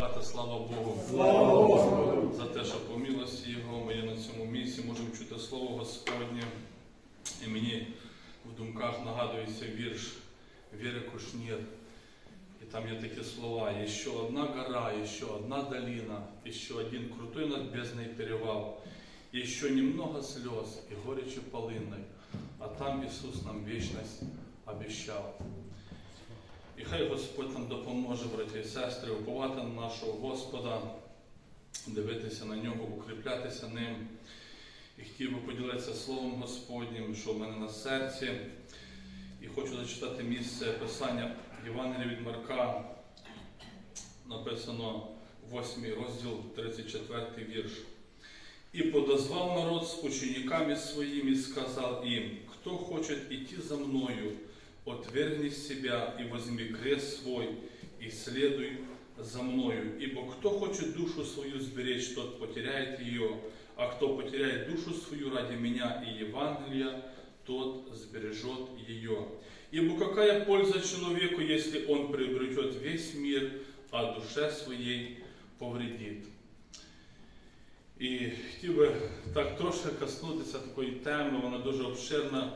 сказати слава Богу. Слава Господу! За те, що по милості Його ми є на цьому місці, можемо чути Слово Господнє. І мені в думках нагадується вірш Віри Кушнір. І там є такі слова. Еще одна гора, еще одна долина, еще один крутой над бездной перевал, еще немного слез и горечи полынной, а там Ісус нам вічність обіщав. І хай Господь нам допоможе, браті і сестри, уповати на нашого Господа, дивитися на нього, укріплятися ним. І хотів би поділитися Словом Господнім, що в мене на серці. І хочу зачитати місце писання Євангелія від Марка. Написано 8 розділ, 34 вірш. І подозвав народ з учениками своїми, сказав їм, хто хоче йти за мною, отвергни себя и возьми крест свой, и следуй за мною. Ибо кто хочет душу свою сберечь, тот потеряет ее, а кто потеряет душу свою ради меня и Евангелия, тот сбережет ее. Ибо какая польза человеку, если он приобретет весь мир, а душе своей повредит? І хотів би так трошки коснутися такої теми, вона дуже обширна.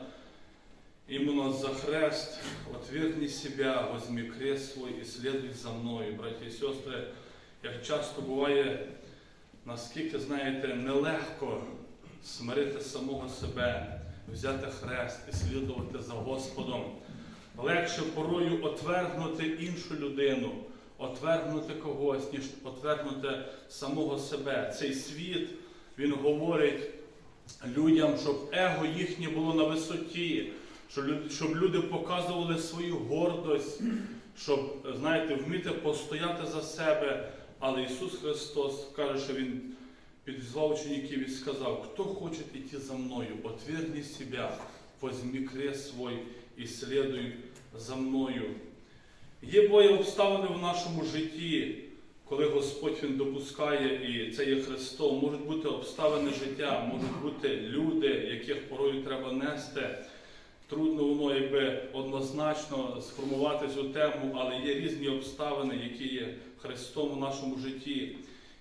Іменно за хрест, отвергни себя, возьми крест свой і следуй за мною, браті і сестри. Як часто буває, наскільки, знаєте, нелегко смирити самого себе, взяти хрест і слідувати за Господом. Легше порою отвергнути іншу людину, отвергнути когось, ніж отвергнути самого себе. Цей світ, він говорить людям, щоб его їхнє було на висоті щоб люди, показували свою гордость, щоб, знаєте, вміти постояти за себе. Але Ісус Христос каже, що Він підзвав учеників і сказав, хто хоче йти за мною, отвергни себя, возьми крест свой і слідуй за мною. Є бої обставини в нашому житті, коли Господь Він допускає, і це є Христом, можуть бути обставини життя, можуть бути люди, яких порою треба нести. Трудно воно якби однозначно сформувати цю тему, але є різні обставини, які є Христом у нашому житті.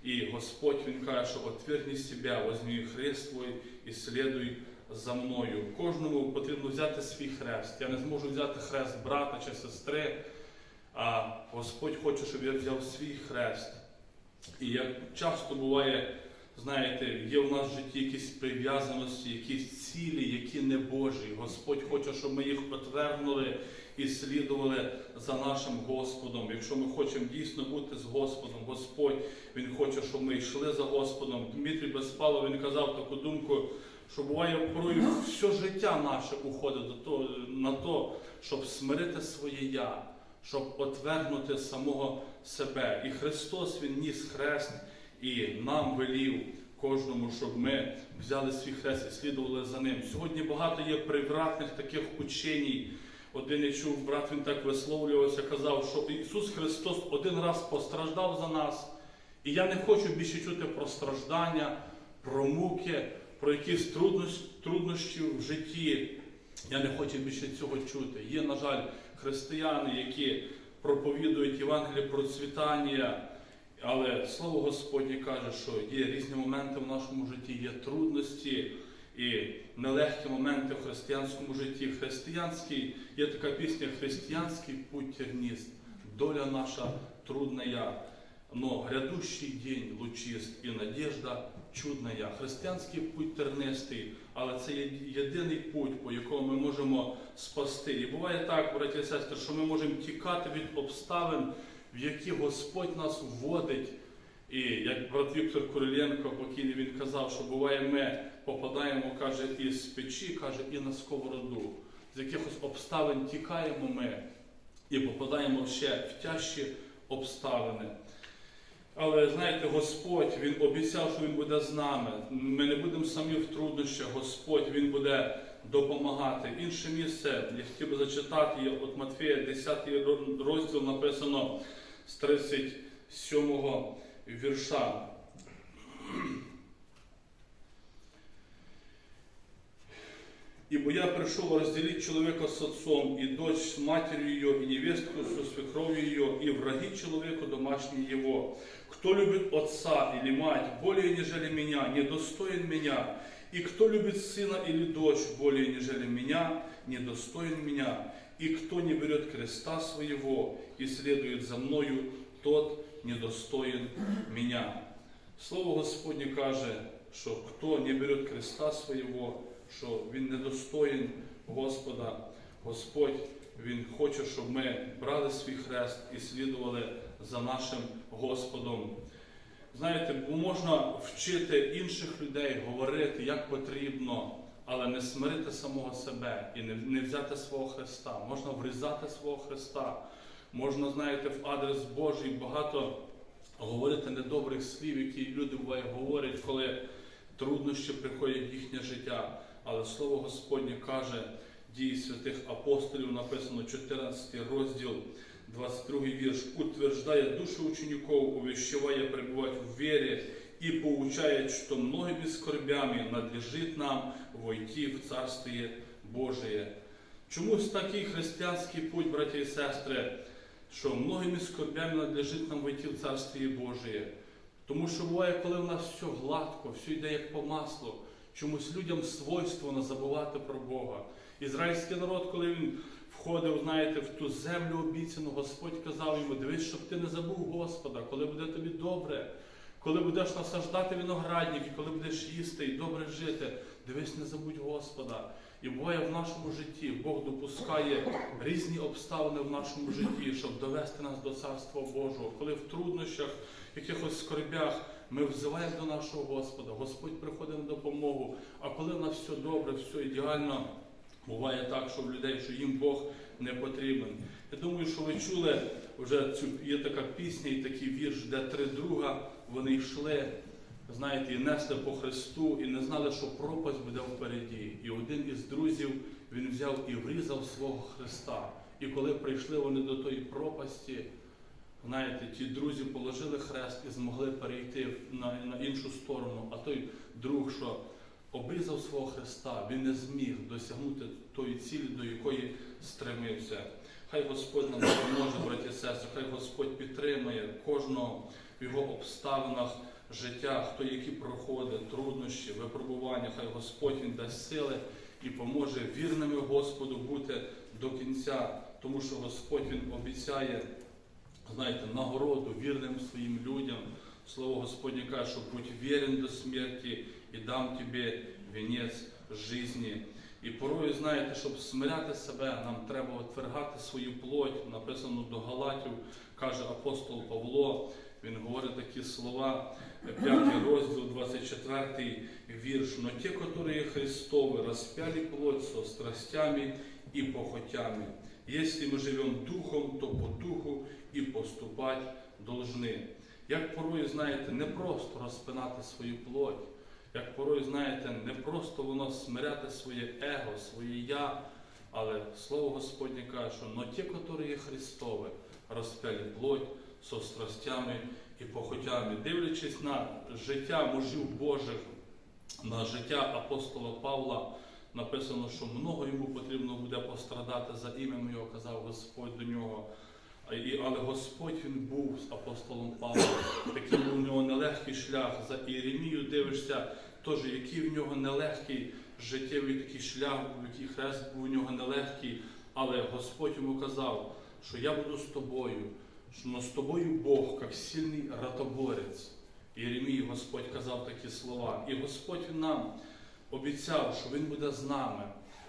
І Господь Він каже, що отвергни себе, возьми хрест свой і слідуй за мною. Кожному потрібно взяти свій хрест. Я не зможу взяти хрест брата чи сестри, а Господь хоче, щоб я взяв свій хрест. І як часто буває, знаєте, є в нас в житті якісь прив'язаності, якісь цілі, які не Божі. Господь хоче, щоб ми їх отвергнули і слідували за нашим Господом. Якщо ми хочемо дійсно бути з Господом, Господь Він хоче, щоб ми йшли за Господом. Дмитрій Безпалов він казав таку думку, що буває порою все життя наше уходить до того, на то, щоб смирити своє я, щоб отвергнути самого себе. І Христос Він ніс хрест і нам велів кожному, щоб ми взяли свій хрест і слідували за ним. Сьогодні багато є привратних таких ученій. Один я чув, брат він так висловлювався, казав, що Ісус Христос один раз постраждав за нас. І я не хочу більше чути про страждання, про муки, про якісь труднощі, в житті. Я не хочу більше цього чути. Є, на жаль, християни, які проповідують Євангеліє процвітання. Але слово Господнє каже, що є різні моменти в нашому житті, є трудності і нелегкі моменти в християнському житті. Християнський є така пісня Християнський путь терніст, доля наша трудная, но грядущий день лучист і надежда чудная. Християнський путь тернистий, але це є єдиний путь, по якому ми можемо спасти. І буває так, браті і сестри, що ми можемо тікати від обставин в які Господь нас вводить. І як брат Віктор Куриленко покійний він казав, що буває, ми попадаємо, каже, із печі, каже, і на сковороду. З якихось обставин тікаємо ми і попадаємо ще в тяжчі обставини. Але знаєте, Господь Він обіцяв, що Він буде з нами. Ми не будемо самі в труднощах, Господь Він буде допомагати. Інше місце, я хотів би зачитати, от Матфея, 10 розділ написано з 37 вірша. Ибо я пришел разделить человека с отцом, и дочь с матерью ее, и невестку со свекровью ее, и враги человеку домашние его. Кто любит отца или мать более, нежели меня, недостоин меня. И кто любит сына или дочь более, нежели меня, недостоин меня. И кто не берет креста своего и следует за мною, тот недостоин меня. Слово Господнє каже, що хто не бере креста свого, що він недостоїн Господа, Господь Він хоче, щоб ми брали свій хрест і слідували за нашим Господом. Знаєте, можна вчити інших людей, говорити, як потрібно, але не смирити самого себе і не, не взяти свого Христа. Можна врізати свого Христа, можна, знаєте, в адрес Божий багато говорити недобрих слів, які люди буває говорять, коли труднощі приходять в їхнє життя. Але Слово Господнє каже, дії святих апостолів написано 14 розділ, 22 вірш, утверждає душу учеников, увещевая пребывать в вере и поучает, что многими скорбями надлежит нам войти в Царствие Божие. Чомусь такий християнський путь, браті і сестри, що многими скорбями надлежить нам войти в Царствие Божие. Тому що буває, коли в нас все гладко, все йде як по маслу, чомусь людям свойственно забувати про Бога. Ізраїльський народ, коли він входив, знаєте, в ту землю обіцяну, Господь казав йому, дивись, щоб ти не забув Господа, коли буде тобі добре, коли будеш насаждати виноградник, і коли будеш їсти і добре жити, дивись, не забудь Господа. І буває в нашому житті, Бог допускає різні обставини в нашому житті, щоб довести нас до Царства Божого. Коли в труднощах, якихось скорбях ми взиваємо до нашого Господа, Господь приходить на допомогу. А коли в нас все добре, все ідеально, буває так, що в людей, що їм Бог не потрібен. Я думаю, що ви чули вже цю є така пісня і такий вірш, де три друга вони йшли, знаєте, і несли по Христу, і не знали, що пропасть буде впереді. І один із друзів він взяв і врізав свого Христа. І коли прийшли вони до тої пропасті, знаєте, ті друзі положили хрест і змогли перейти на, на іншу сторону. А той друг, що обрізав свого Христа, він не зміг досягнути тої цілі, до якої стремився. Хай Господь нам допоможе, браті і сестри, хай Господь підтримує кожного його обставинах життя, хто які проходить, труднощі, випробування. Хай Господь він дасть сили і поможе вірними Господу бути до кінця, тому що Господь Він обіцяє, знаєте, нагороду вірним своїм людям. Слово Господнє каже, що будь вірен до смерті і дам тобі вінець житті. І порою, знаєте, щоб смиряти себе, нам треба отвергати свою плоть, написано до Галатів, каже апостол Павло. Він говорить такі слова, 5 розділ, 24 вірш. Но те, которые Христовы, распяли плоть со страстями и похотями. Если мы живем духом, то по духу і поступать должны. Як порою, знаєте, не просто розпинати свою плоть, як порою, знаєте, не просто воно смиряти своє его, своє я, але Слово Господнє каже, що но ті, які Христові, розпяли плоть со страстями і похотями, дивлячись на життя мужів Божих, на життя апостола Павла, написано, що много йому потрібно буде пострадати за ім'ям його, казав Господь до нього. Але Господь він був з апостолом Павлом. Такий у нього нелегкий шлях. За Іеремію дивишся, теж який в нього нелегкий життєвий такий шлях, який хрест був у нього нелегкий. Але Господь йому казав, що я буду з тобою, но з тобою Бог, як сильний ратоборець. Єремії Господь казав такі слова. І Господь нам обіцяв, що Він буде з нами.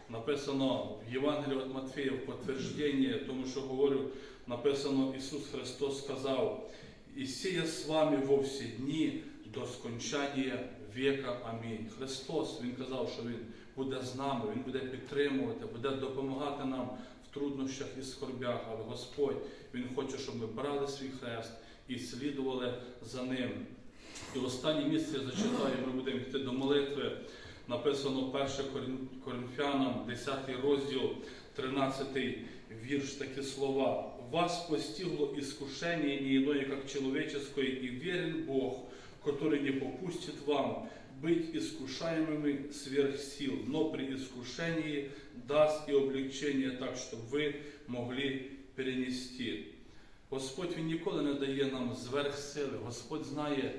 Написано в Євангелії від Матфея в підтвердження, тому що говорю, написано Ісус Христос сказав, і сія з вами во всі дні до скончання віка. Амінь. Христос Він казав, що Він буде з нами, Він буде підтримувати, буде допомагати нам труднощах і скорбях. Але Господь Він хоче, щоб ми брали свій хрест і слідували за ним. І останнє місце я зачитаю, ми будемо йти до молитви. Написано 1 Корин- Коринфянам, 10 розділ, 13 вірш, такі слова. Вас постигло искушение не иное, как человеческое, и верен Бог, который не попустит вам быть искушаемыми сверх сил, но при искушении даст и облегчение так, щоб ви могли перенести. Господь Він ніколи не дає нам зверх сили. Господь знає,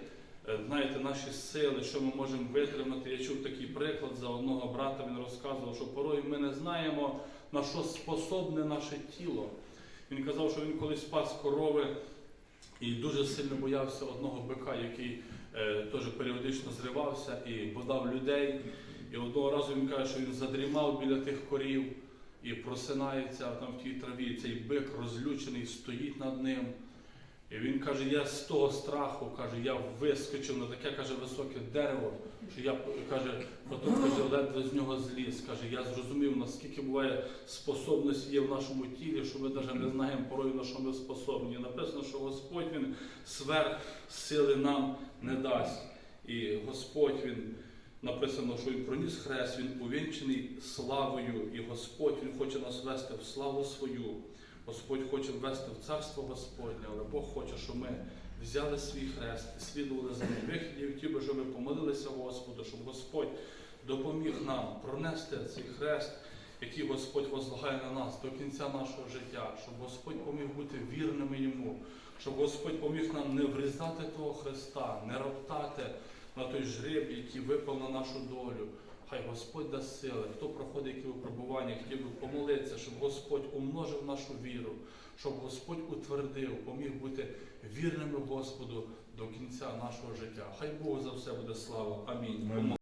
е, знаєте, наші сили, що ми можемо витримати. Я чув такий приклад за одного брата, він розказував, що порою ми не знаємо, на що способне наше тіло. Він казав, що він колись пас корови і дуже сильно боявся одного бика, який теж періодично зривався і бодав людей. І одного разу він каже, що він задрімав біля тих корів і просинається там в тій траві. Цей бик розлючений стоїть над ним. І він каже: я з того страху, каже, я вискочив на таке каже, високе дерево, що я каже, потім каже, ледве з нього зліз. Каже, я зрозумів, наскільки буває способності є в нашому тілі, що ми навіть не знаємо порою, на що ми способні. Написано, що Господь Він сверх сили нам не дасть. І Господь Він написано, що Він проніс хрест, Він увінчений славою, і Господь Він хоче нас вести в славу свою. Господь хоче ввести в царство Господнє, але Бог хоче, щоб ми взяли свій хрест і слідували за ним. Вихід я хотів би, щоб ми помолилися Господу, щоб Господь допоміг нам пронести цей хрест, який Господь возлагає на нас до кінця нашого життя, щоб Господь поміг бути вірними йому, щоб Господь поміг нам не врізати того хреста, не роптати на той жреб, який випав на нашу долю. Хай Господь дасть сили, хто проходить які випробування, хотів би помолитися, щоб Господь умножив нашу віру, щоб Господь утвердив, поміг бути вірними Господу до кінця нашого життя. Хай Богу за все буде слава. Амінь.